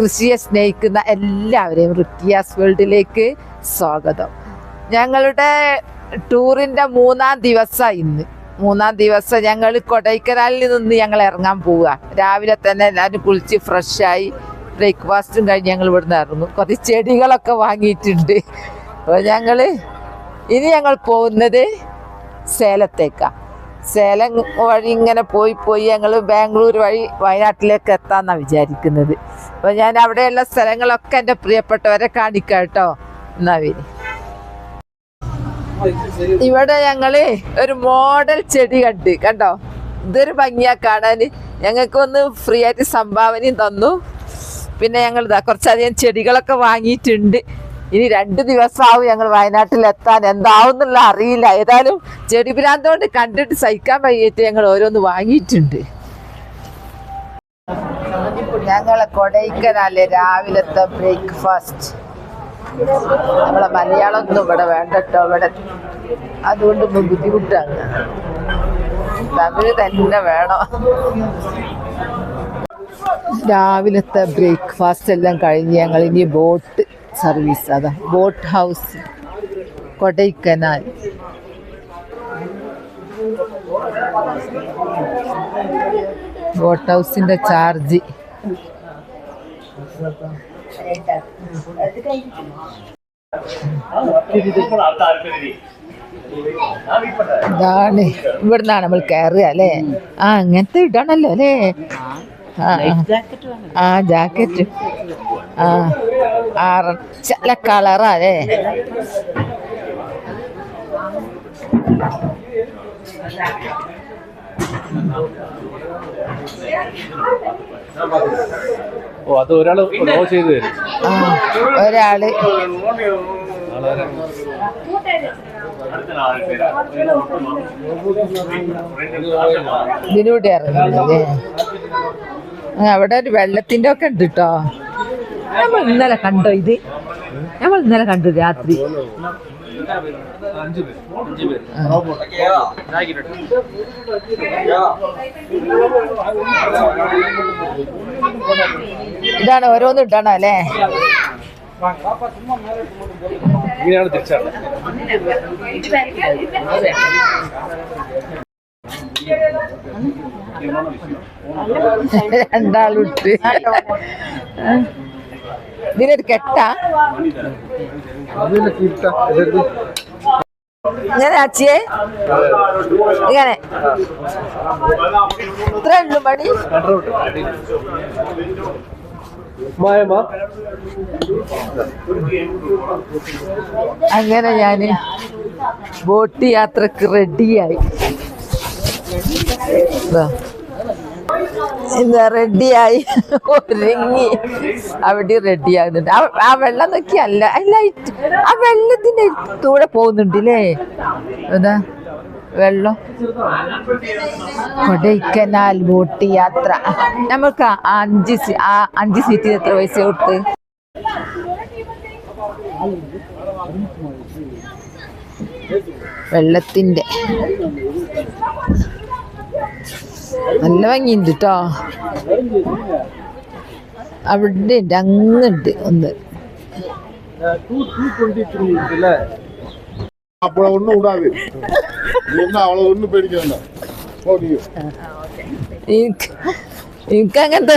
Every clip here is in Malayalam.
കൃഷിയെ സ്നേഹിക്കുന്ന എല്ലാവരെയും റിക്കിയാസ് വേൾഡിലേക്ക് സ്വാഗതം. ഞങ്ങളുടെ ടൂറിന്റെ മൂന്നാം ദിവസം ഇന്ന്. മൂന്നാം ദിവസം ഞങ്ങൾ കൊടൈക്കനാലിൽ നിന്ന് ഞങ്ങൾ ഇറങ്ങാൻ പോവുക. രാവിലെ തന്നെ എല്ലാവരും കുളിച്ച് ഫ്രഷായി ബ്രേക്ക്ഫാസ്റ്റും കഴിഞ്ഞ് ഞങ്ങൾ ഇവിടുന്ന് ഇറങ്ങും. കുറച്ച് ചെടികളൊക്കെ വാങ്ങിയിട്ടുണ്ട്. അപ്പോൾ ഞങ്ങൾ ഇനി ഞങ്ങൾ പോകുന്നത് സേലത്തേക്കാണ് സേലം വഴി ഇങ്ങനെ പോയി പോയി ഞങ്ങൾ ബാംഗ്ലൂർ വഴി വയനാട്ടിലേക്ക് എത്താമെന്നാണ് വിചാരിക്കുന്നത്. അപ്പോൾ ഞാൻ അവിടെയുള്ള സ്ഥലങ്ങളൊക്കെ എന്റെ പ്രിയപ്പെട്ടവരെ കാണിക്കാം കേട്ടോ. നവീനി ഇവിടെ ഞങ്ങൾ ഒരു മോഡൽ ചെടി കണ്ട്. കണ്ടോ? ഇതൊരു ഭംഗിയാ കാണാൻ ഞങ്ങൾക്കൊന്ന് ഫ്രീ ആയിട്ട് സംഭാവനയും തന്നു. പിന്നെ ഞങ്ങൾ ഇതാ കുറച്ചധികം ചെടികളൊക്കെ വാങ്ങിയിട്ടുണ്ട്. ഇനി രണ്ട് ദിവസമാവും ഞങ്ങൾ വയനാട്ടിൽ എത്താൻ. എന്താവുന്നുള്ള അറിയില്ല. ഏതായാലും ചെടി പിരാന്തോണ്ട് കൊണ്ട് കണ്ടിട്ട് സഹിക്കാൻ വയ്യിട്ട് ഞങ്ങൾ ഓരോന്ന് വാങ്ങിയിട്ടുണ്ട്. ഞങ്ങളെ കൊടൈക്കനാല് രാവിലത്തെ ബ്രേക്ക്ഫാസ്റ്റ്. നമ്മളെ മലയാളം ഒന്നും ഇവിടെ വേണ്ടട്ടോ ഇവിടെ. അതുകൊണ്ട് ബുദ്ധിമുട്ടാണ്. തമിഴ് തന്നെ വേണം. രാവിലത്തെ ബ്രേക്ക്ഫാസ്റ്റ് എല്ലാം കഴിഞ്ഞ് ഞങ്ങൾ ഇനി ബോട്ട് സർവീസ് അതാ ബോട്ട് ഹൗസ് കൊടൈക്കനാൽ. ബോട്ട് ഹൗസിന്റെ ചാർജ്. ഇതാണ്. ഇവിടുന്നാണ് നമ്മൾ കയറുക അല്ലേ? ആ അങ്ങനത്തെ ഇടണല്ലോ അല്ലേ? ആ ജാക്കറ്റ്. ആ ആ ചില കളറാ അല്ലേ? ഓ അത് ഒരാൾ റോ ചെയ്ത് തരും. ഒരാൾ. ആളാരാ? ഇതിലൂടെ ഇറങ്ങുന്നല്ലേ ആ, അവിടെ ഒരു വെള്ളത്തിന്റെ ഒക്കെ ഉണ്ട് കേട്ടോ നമ്മൾ ഇന്നലെ കണ്ടോ ഇത്? നമ്മൾ ഇന്നലെ കണ്ടു രാത്രി. അഞ്ച് പേര് അഞ്ച് പേര് ഇതാണ് ഓരോന്നും ഇട്ടാണോ അല്ലേ? ഇങ്ങനെയാണ് തിരിച്ചാണ് രണ്ടാളിട്ട് ഇതിനൊരു കെട്ടാ. ഇങ്ങനെ അച്ചിയെ? ഇങ്ങനെ. ഇത്ര ഉള്ളു മായമ്മ. അങ്ങനെ ഞാൻ ബോട്ട് യാത്രയ്ക്ക് റെഡിയായി റെഡിയായി ഒരുങ്ങി. അവിടെ റെഡിയാകുന്നുണ്ട് ആ വെള്ളം നോക്കിയല്ല ലൈറ്റ് ആ വെള്ളത്തിന്റെ തൂടെ പോകുന്നുണ്ട് അല്ലേ അതാ വെള്ളം. കൊടൈക്കനാൽ ബോട്ട് യാത്ര നമുക്ക് അഞ്ച് അഞ്ച് സീറ്റിൽ എത്ര പൈസ കൊടുത്ത്? വെള്ളത്തിന്റെ നല്ല ഭംഗിയുണ്ട് കേട്ടോ അവിടെ ഉണ്ട് അങ്ങുണ്ട് ഒന്ന് அப்போ ஒண்ணும் விடாது என்ன அவ்வளவு ஒண்ணும் பேடிக்க வேண்டாம் போடியும் എനിക്ക് എനിക്ക് അങ്ങനത്തെ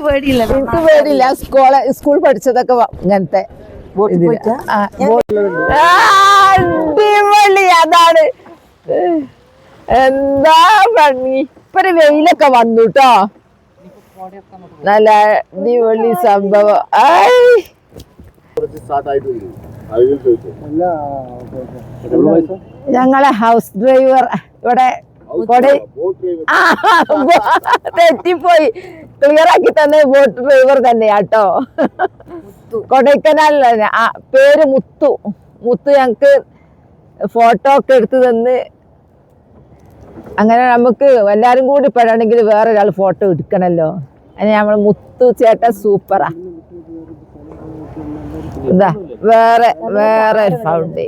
പേടിയില്ല എനിക്ക് പേടിയില്ല സ്കൂള് സ്കൂൾ പഠിച്ചതൊക്കെ വ- ഇങ്ങനത്തെ ഇതില്. ആ, ബോട്ട്. ആ, അടിപൊളി അതാണ് എന്താ ഭംഗി ഇപ്പൊരു വെയിലൊക്കെ വന്നു കേട്ടോ നല്ല അടിപൊളി സംഭവം. ഞങ്ങളെ ഹൗസ് ഡ്രൈവർ ഇവിടെ തെറ്റിപ്പോയി. ക്ലിയർ ആക്കി തന്നെ ബോട്ട് ഡ്രൈവർ തന്നെയാട്ടോ. കൊടൈക്കനാലിലെ പേര് മുത്തു. മുത്തു ഞങ്ങക്ക് ഫോട്ടോ ഒക്കെ എടുത്തു തന്ന് അങ്ങനെ നമുക്ക് എല്ലാവരും കൂടി പെടണമെങ്കിൽ വേറൊരാൾ ഫോട്ടോ എടുക്കണമല്ലോ അതിന് നമ്മൾ മുത്തു ചേട്ടൻ സൂപ്പറാ ഇതാ വേറെ വേറെ ഒരു ഫൗണ്ട്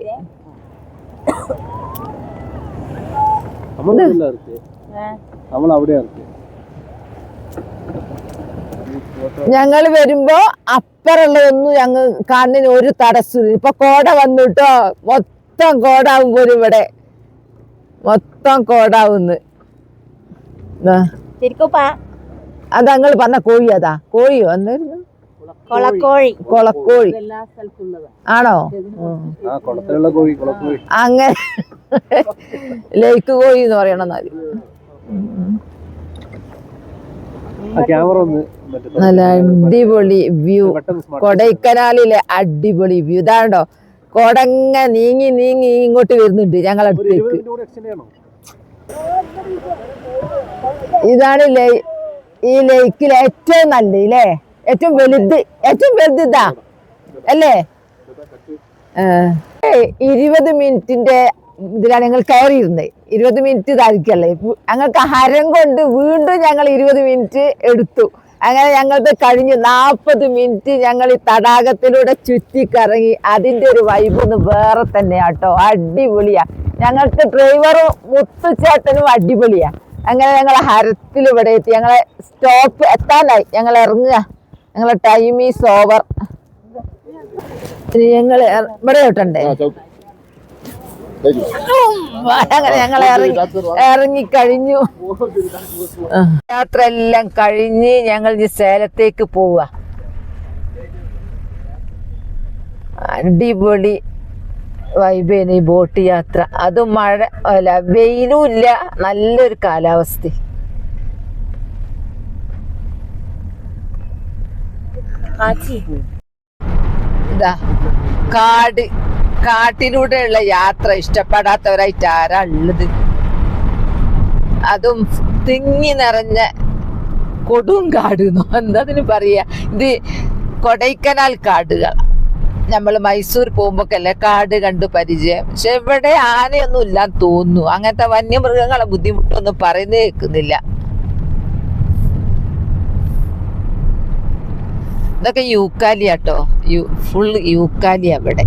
ഞങ്ങൾ വരുമ്പോ അപ്പറുള്ളതൊന്നും ഞങ്ങൾ കണ്ണിന് ഒരു തടസ്സം ഇപ്പൊ കോട വന്നു കേട്ടോ മൊത്തം കോടാകുമ്പോൾ ഇവിടെ മൊത്തം കോടാവുന്ന്. അത് ഞങ്ങൾ പറഞ്ഞ കോഴി അതാ. കോഴിയോ എന്തായിരുന്നു കൊളക്കോഴി. കൊളക്കോഴി. ആണോ? കോഴി അങ്ങനെ. ലേക്ക് കോഴി എന്ന് പറയണം എന്നാൽ. ക്യാമറ ഒന്ന് നല്ല അടിപൊളി വ്യൂ. കൊടൈക്കനാലിലെ അടിപൊളി വ്യൂ. ഇതാണ്ടോ? കൊടങ്ങ നീങ്ങി നീങ്ങി ഇങ്ങോട്ട് വരുന്നുണ്ട് ഞങ്ങളെ ഒരു അടുത്തേക്ക് ഇരുപത് കൂടെ എക്സ്റ്റെൻഡ് ചെയ്യണോ? ഇതാണ് ലൈ ഈ ലൈക്കിൽ ഏറ്റവും നല്ല ഇല്ലേ? ഏറ്റവും വലുത് ഏറ്റവും വലുത് ഇതാ. അല്ലേ? ഏ ഇരുപത് മിനിറ്റിന്റെ ഇതിലാണ് ഞങ്ങൾ കയറിയിരുന്നത്. ഇരുപത് മിനിറ്റ് ഇതായിരിക്കല്ലേ? ഞങ്ങൾക്ക് ഹരം കൊണ്ട് വീണ്ടും ഞങ്ങൾ ഇരുപത് മിനിറ്റ് എടുത്തു. അങ്ങനെ ഞങ്ങൾക്ക് കഴിഞ്ഞ് നാൽപ്പത് മിനിറ്റ് ഞങ്ങൾ ഈ തടാകത്തിലൂടെ ചുറ്റിക്കറങ്ങി അതിന്റെ ഒരു വൈബ് ഒന്ന് വേറെ തന്നെയാട്ടോ അടിപൊളിയാ. ഞങ്ങൾക്ക് ഡ്രൈവറും മുത്തുച്ചേട്ടനും അടിപൊളിയാ. അങ്ങനെ ഞങ്ങൾ ഹരത്തിൽ ഇവിടെ എത്തി. ഞങ്ങളെ സ്റ്റോപ്പ് എത്താനായി. ഞങ്ങൾ ഇറങ്ങുക. ഞങ്ങളെ ടൈം ഈസ് ഓവർ ഞങ്ങൾ ഇവിടെ തൊട്ടണ്ടേ ആ ചവിട്ടി Thank you. അങ്ങനെ ഞങ്ങൾ ഇറങ്ങി ഇറങ്ങി കഴിഞ്ഞു യാത്ര എല്ലാം കഴിഞ്ഞ് ഞങ്ങൾ ഇനി സേലത്തേക്ക് പോവുക അടിപൊളി വൈബേന് ഈ ബോട്ട് യാത്ര. അതും മഴ അല്ല വെയിലും ഇല്ല. നല്ലൊരു കാലാവസ്ഥ. ഇതാ കാട്. കാട്ടിലൂടെയുള്ള യാത്ര ഇഷ്ടപ്പെടാത്തവരായിട്ട് ആരാ ഉള്ളത്? അതും തിങ്ങി നിറഞ്ഞ കൊടും എന്നോ എന്താ പറയാ? ഇത് കൊടൈക്കനാൽ കാടുകൾ നമ്മൾ മൈസൂർ പോകുമ്പോഴല്ലേ കാട് കണ്ട് പരിചയം. പക്ഷെ ഇവിടെ ആനയൊന്നും ഇല്ലാന്ന് തോന്നുന്നു. അങ്ങനത്തെ വന്യമൃഗങ്ങളെ ബുദ്ധിമുട്ടൊന്നും പറയുന്നേ കേൾക്കുന്നില്ല. ഇതൊക്കെ യൂക്കാലിയാട്ടോ. യു ഫുൾ യൂക്കാലിയ ഇവിടെ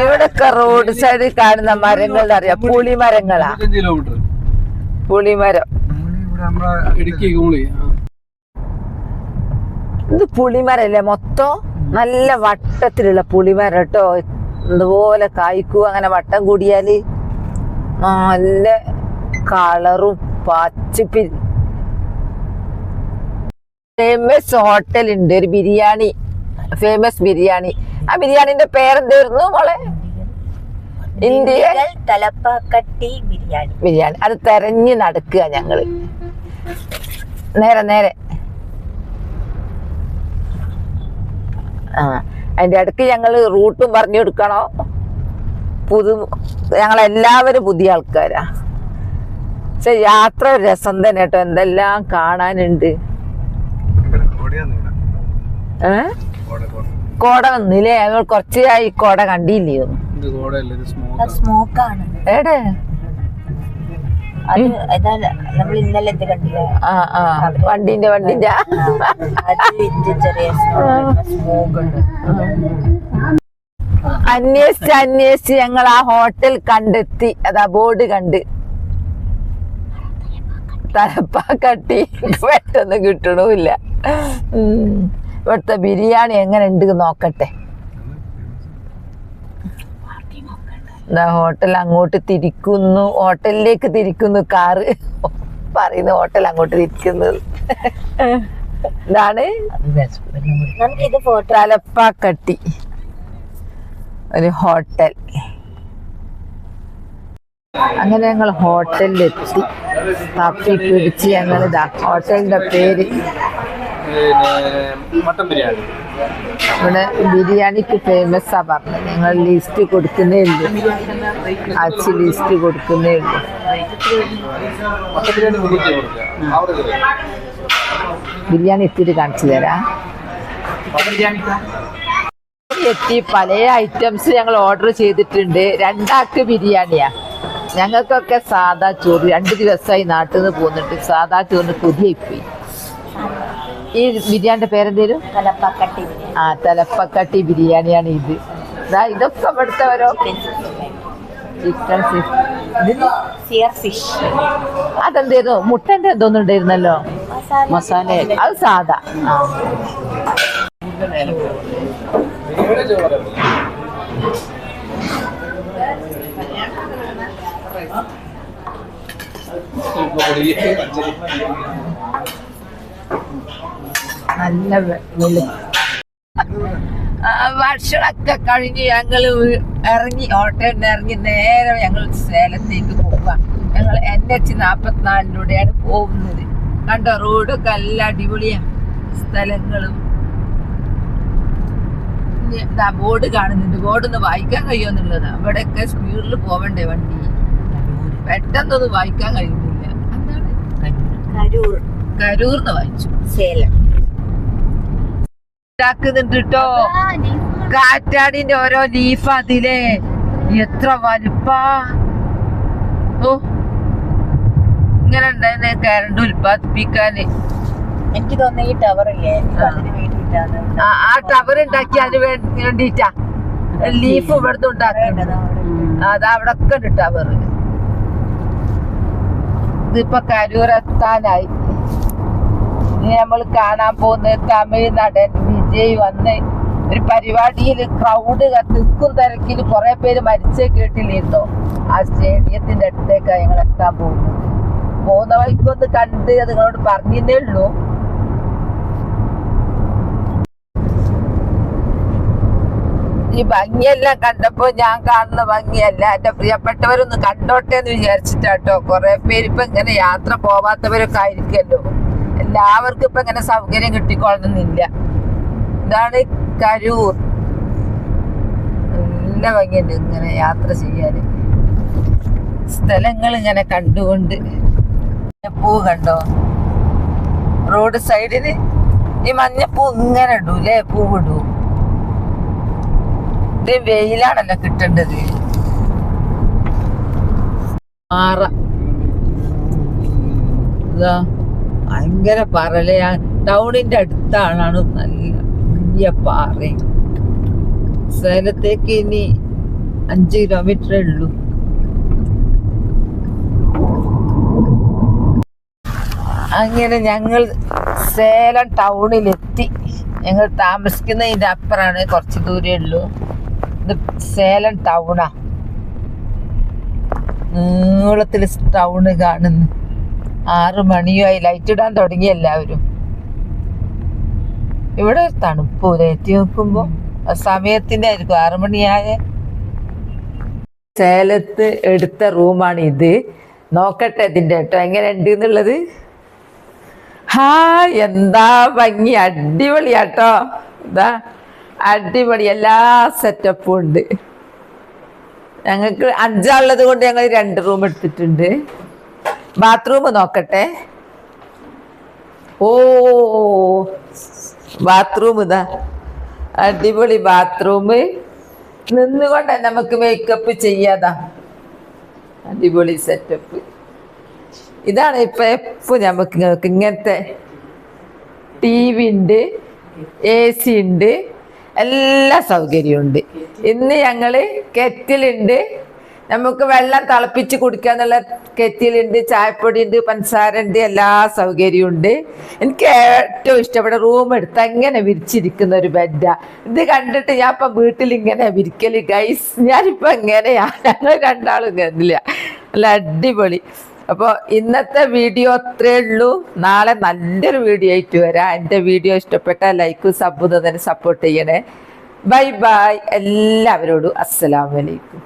ഇവിടൊക്കെ റോഡ് സൈഡിൽ കാണുന്ന മരങ്ങൾ അറിയാം? പുളി മരങ്ങളാ പുളി ഇത് പുളിമരല്ലേ? മൊത്തം നല്ല വട്ടത്തിലുള്ള പുളിമരം കേട്ടോ. ഇതുപോലെ കായ്ക്കൂ അങ്ങനെ വട്ടം കൂടിയാൽ നല്ല കളറും പച്ചപ്പി ഫേമസ് ഹോട്ടലുണ്ട് ഒരു ബിരിയാണി. ഫേമസ് ബിരിയാണി. ആ ബിരിയാണിന്റെ പേരെന്തായിരുന്നു മോളെ? ഇന്ത്യ തലപ്പാക്കട്ടി ബിരിയാണി. ബിരിയാണി. അത് തെരഞ്ഞു നടക്കുക ഞങ്ങൾ. നേരെ നേരെ. ആ അതിന്റെ അടുക്ക് ഞങ്ങൾ റൂട്ടും പറഞ്ഞു കൊടുക്കണോ? പുതു ഞങ്ങളെല്ലാവരും പുതിയ ആൾക്കാരാ. പക്ഷെ യാത്ര ഒരു രസം തന്നെ കേട്ടോ. എന്തെല്ലാം കാണാനുണ്ട്. ഏ? കോട വന്നില്ലേ? ഞങ്ങൾ കുറച്ചായി കോട കണ്ടില്ലയോ ഇത് കോടയല്ല? ഇത് സ്മോക്ക് സ്മോക്കാണ് എവിടെ? അത് നമ്മൾ ഇന്നലെ എന്ത് കണ്ടില്ല? ആ ആ. വണ്ടിന്റെ വണ്ടിന്റെ. ചെറിയ സ്മോക്ക് ഉണ്ട്. അന്വേഷിച്ച് അന്വേഷിച്ച് ഞങ്ങൾ ആ ഹോട്ടൽ കണ്ടെത്തി. അതാ ബോർഡ് കണ്ട്. തലപ്പാക്കട്ടി പെട്ടെന്ന് കിട്ടണമില്ല. ഉം. ഇവിടുത്തെ ബിരിയാണി എങ്ങനെ ഉണ്ട് നോക്കട്ടെ. എന്താ ഹോട്ടൽ അങ്ങോട്ട് തിരിക്കുന്നു. ഹോട്ടലിലേക്ക് തിരിക്കുന്നു. കാറ് പറയുന്നു ഹോട്ടൽ അങ്ങോട്ട് തിരിക്കുന്നു. ഇതാണ് തലപ്പാക്കട്ടി. ഒരു ഹോട്ടൽ. അങ്ങനെ ഞങ്ങൾ ഹോട്ടലിലെത്തി. തപ്പി പിടിച്ച് ഞങ്ങൾ ഇതാ ഹോട്ടലിന്റെ പേര് മട്ടൻ ബിരിയാണി. ഇവിടെ ബിരിയാണിക്ക് ഫേമസ് ആ പറഞ്ഞത്. ഞങ്ങൾ ലിസ്റ്റ് കൊടുക്കുന്നേ ഉള്ളൂ. അച്ഛൻ ലിസ്റ്റ് കൊടുക്കുന്നേ ഉള്ളൂ. ബിരിയാണി ഇത്തിരി കാണിച്ചു തരാം. എത്തി. പല ഐറ്റംസ് ഞങ്ങൾ ഓർഡർ ചെയ്തിട്ടുണ്ട്. രണ്ടാക്ക് ബിരിയാണിയാ. ഞങ്ങൾക്കൊക്കെ സാധാ ചോറ്. രണ്ട് ദിവസമായി നാട്ടിൽ നിന്ന് പോന്നിട്ട് സാധാ ചോറിന് കൊതിയായിപ്പോയി ഈ ബിരിയാണിന്റെ പേരെന്തേലും? തലപ്പക്കട്ടി ബിരിയാണി. ആ തലപ്പക്കട്ടി ബിരിയാണിയാണ് ഇത്. ഇതൊക്കെ ഇവിടുത്തെ ഓരോ ചിക്കൻ ഫിഷ് അതെന്തായിരുന്നു മുട്ടന്റെ എന്തോന്നും ഉണ്ടായിരുന്നല്ലോ? മസാല. അത് സാധാ. ആ. നല്ല വെ- ആ, ഭക്ഷണമൊക്കെ കഴിഞ്ഞ് ഞങ്ങൾ ഇറങ്ങി ഓട്ടോ ഇറങ്ങി നേരെ ഞങ്ങൾ സേലത്തേക്ക് പോവുക ഞങ്ങൾ എൻ എച്ച് നാപ്പത്തിനാലിലൂടെയാണ് പോകുന്നത്. കണ്ട റോഡൊക്കെ നല്ല അടിപൊളിയാണ് സ്ഥലങ്ങളും. ദാ ബോർഡ് കാണുന്നുണ്ട്. ബോർഡ് ഒന്ന് വായിക്കാൻ കഴിയുമെന്നുള്ളത് അവിടെയൊക്കെ സ്പീഡിൽ പോവണ്ടേ വണ്ടി? പെട്ടെന്നൊന്നും വായിക്കാൻ കഴിയുന്നില്ല. എന്താണ്? കരൂർ. കരൂർന്ന് വായിച്ചു. സേലം. ഉണ്ടാക്കുന്നുണ്ട് കേട്ടോ കാറ്റാടിന്റെ ഓരോ ലീഫ് അതിലെ. എത്ര വലുപ്പാ. ഓ. ഇങ്ങനെ ഉണ്ടായിരുന്നെ കരണ്ട് ഉൽപ്പാദിപ്പിക്കാന്. എനിക്ക് തോന്നുന്നു ഈ ടവർ ഇല്ലേ? ആ. ടവർ ഉണ്ടാക്കി അതിന് വേ- വേണ്ടിട്ടാ ലീഫ് ഇവിടുന്ന് ഉണ്ടാക്കുന്നത് അതാ അവിടെ. ഒക്കെ ഉണ്ട് ടവർ ഇതിപ്പോ കരൂർ എത്താനായി ഇനി നമ്മൾ കാണാൻ പോകുന്നത് തമിഴ് നടൻ വിജയ് വന്ന് ഒരു പരിപാടിയിൽ ക്രൗഡ് തിക്കും തിരക്കിൽ കുറെ പേര് മരിച്ചേ കേട്ടില്ലേട്ടോ. ആ സ്റ്റേഡിയത്തിന്റെ അടുത്തേക്കാണ് ഞങ്ങൾ എത്താൻ പോകുന്നത്. പോകുന്ന വഴിക്കൊന്ന് കണ്ട് അത് നിങ്ങളോട് പറഞ്ഞേ ഉള്ളൂ. ഈ ഭംഗിയെല്ലാം കണ്ടപ്പോ ഞാൻ കാണുന്ന ഭംഗിയല്ല. എന്റെ പ്രിയപ്പെട്ടവരൊന്ന് കണ്ടോട്ടെ എന്ന് വിചാരിച്ചിട്ടാട്ടോ. കുറെ പേര് ഇപ്പൊ ഇങ്ങനെ യാത്ര പോവാത്തവരൊക്കെ ആയിരിക്കുമല്ലോ എല്ലാവർക്കും ഇപ്പൊ ഇങ്ങനെ സൗകര്യം കിട്ടിക്കൊള്ളണമെന്നില്ല ഇതാണ് കരൂർ. നല്ല ഭംഗിയുണ്ട് ഇങ്ങനെ യാത്ര ചെയ്യാന്. സ്ഥലങ്ങൾ ഇങ്ങനെ കണ്ടുകൊണ്ട് പൂ കണ്ടോ? റോഡ് സൈഡിന് ഈ മഞ്ഞപ്പൂ ഇങ്ങനെ ഇടൂലേ? പൂവിടൂ ഇത് വെയിലാണല്ലോ കിട്ടേണ്ടത്. പാറ. ഭയങ്കര പറലയാ ടൗണിന്റെ അടുത്താണ് നല്ല വലിയ പാറ. സേലത്തേക്ക് ഇനി അഞ്ച് കിലോമീറ്ററേ ഉള്ളൂ. അങ്ങനെ ഞങ്ങൾ സേലം ടൗണിലെത്തി ഞങ്ങൾ താമസിക്കുന്നതിന്റെ അപ്പുറമാണ് കുറച്ച് ദൂരേ ഉള്ളൂ. ഇത് സേലം ടൗണാ നീളത്തിൽ ടൗണ് കാണുന്നു. ആറു മണിയായി. ലൈറ്റ് ഇടാൻ തുടങ്ങി എല്ലാവരും. ഇവിടെ തണുപ്പ് എത്തി നോക്കുമ്പോ സമയത്തിന്റെ ആയിരിക്കും. ആറുമണിയായ സേലത്ത് എടുത്ത റൂമാണ് ഇത്. നോക്കട്ടെ ഇതിന്റെ കേട്ടോ. എങ്ങനെ ഉണ്ട് എന്നുള്ളത്? ഹാ എന്താ ഭംഗി? അടിപൊളിയാട്ടോ. ഇതാ അടിപൊളി. എല്ലാ സെറ്റപ്പും ഉണ്ട്. ഞങ്ങൾക്ക് അഞ്ചാളുള്ളത് കൊണ്ട് ഞങ്ങൾ രണ്ട് റൂം എടുത്തിട്ടുണ്ട്. ബാത്റൂം നോക്കട്ടെ. ഓ ബാത്റൂം ഇതാ. അടിപൊളി ബാത്റൂം നിന്നുകൊണ്ട് നമുക്ക് മേക്കപ്പ് ചെയ്യാതാ. അടിപൊളി സെറ്റപ്പ് ഇതാണ് ഇപ്പൊ എപ്പോ നമുക്ക് ഇങ്ങനത്തെ ടി വി ഉണ്ട് എ സി ഉണ്ട് എല്ലാ സൗകര്യവും ഉണ്ട് ഇന്ന് ഞങ്ങൾ കെറ്റിലുണ്ട്. നമുക്ക് വെള്ളം തിളപ്പിച്ച് കുടിക്കാന്നുള്ള കെറ്റിലുണ്ട് ചായപ്പൊടി ഉണ്ട് പഞ്ചസാര ഉണ്ട് എല്ലാ സൗകര്യവും ഉണ്ട്. എനിക്ക് ഏറ്റവും ഇഷ്ടപ്പെട്ട റൂം എടുത്ത് അങ്ങനെ വിരിച്ചിരിക്കുന്ന ഒരു ബെഡാ ഇത് കണ്ടിട്ട് ഞാൻ ഇപ്പം വീട്ടിൽ ഇങ്ങനെ വിരിക്കൽ ഗൈസ് ഞാനിപ്പോൾ എങ്ങനെയാ? ഞങ്ങൾ രണ്ടാളും ഇങ്ങനില്ല നല്ല അടിപൊളി. അപ്പോൾ ഇന്നത്തെ വീഡിയോ അത്രേ ഉള്ളൂ. നാളെ നല്ലൊരു വീഡിയോ ആയിട്ട് വരാം. എന്റെ വീഡിയോ ഇഷ്ടപ്പെട്ട ലൈക്കും സബ്ബും തന്നെ സപ്പോർട്ട് ചെയ്യണേ. ബൈ ബൈ എല്ലാവരോടും അസ്സലാമലൈക്കും